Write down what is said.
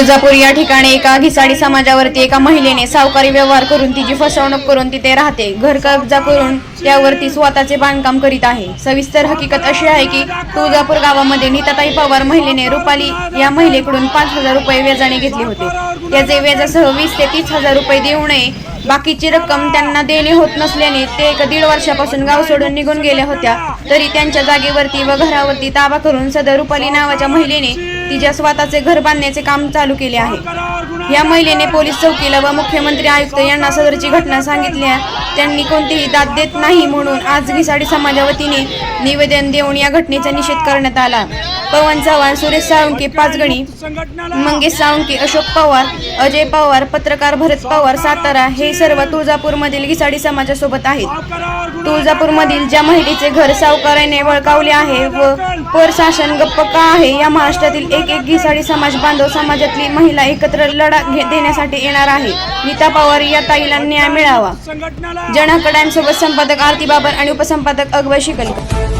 तुळजापूर या ठिकाणी एका घिसाडी समाजावरती एका महिलेने सावकारी व्यवहार करून तिची फसवणूक करून तिथे राहते. घर कब्जा करून त्यावरती स्वतःचे बांधकाम करीत आहे. सविस्तर हकीकत अशी आहे की तुळजापूर गावामध्ये नीताताई पवार महिलेने रुपाली या महिलेकडून पाच हजार रुपये व्याजाने घेतले होते. त्याचे व्याजासह वीस ते तीस हजार रुपये देऊ नये बाकीची रक्कम त्यांना देणे होत नसल्याने ते एक दीड वर्षापासून गाव सोडून निघून गेल्या होत्या. तरी त्यांच्या जागेवरती व घरावरती ताबा करून सदर रुपाली नावाच्या महिलेने तिच्या स्वतःचे घर बांधण्याचे काम चालू केले आहे. या महिलेने पोलीस चौकीला व मुख्यमंत्री आयुक्त यांना सदरची घटना सांगितल्या त्यांनी कोणतीही दाद देत नाही म्हणून आज घिसाडी समाजा वतीने निवेदन देऊन या घटनेचा निषेध करण्यात आला. पवन चव्हाण सुरेश साळुंके पाचगणी मंगेश साळुंके अशोक पवार अजय पवार पत्रकार भरत पवार सातारा हे सर्व तुळजापूरमधील घिसाडी समाजासोबत आहेत. तुळजापूरमधील ज्या महिलेचे घर सावकाराने वळकावले आहे व पर शासन गप्प का आहे या महाराष्ट्रातील एक एक घिसाडी समाज बांधव समाजातली महिला एकत्र लढा घे- देण्यासाठी येणार आहे. नीता पवार या ताईला न्याय मिळावा. संघटनाला जनकडांसोबत संपादक आरती बाबर आणि उपसंपादक अकबर शिकलकर.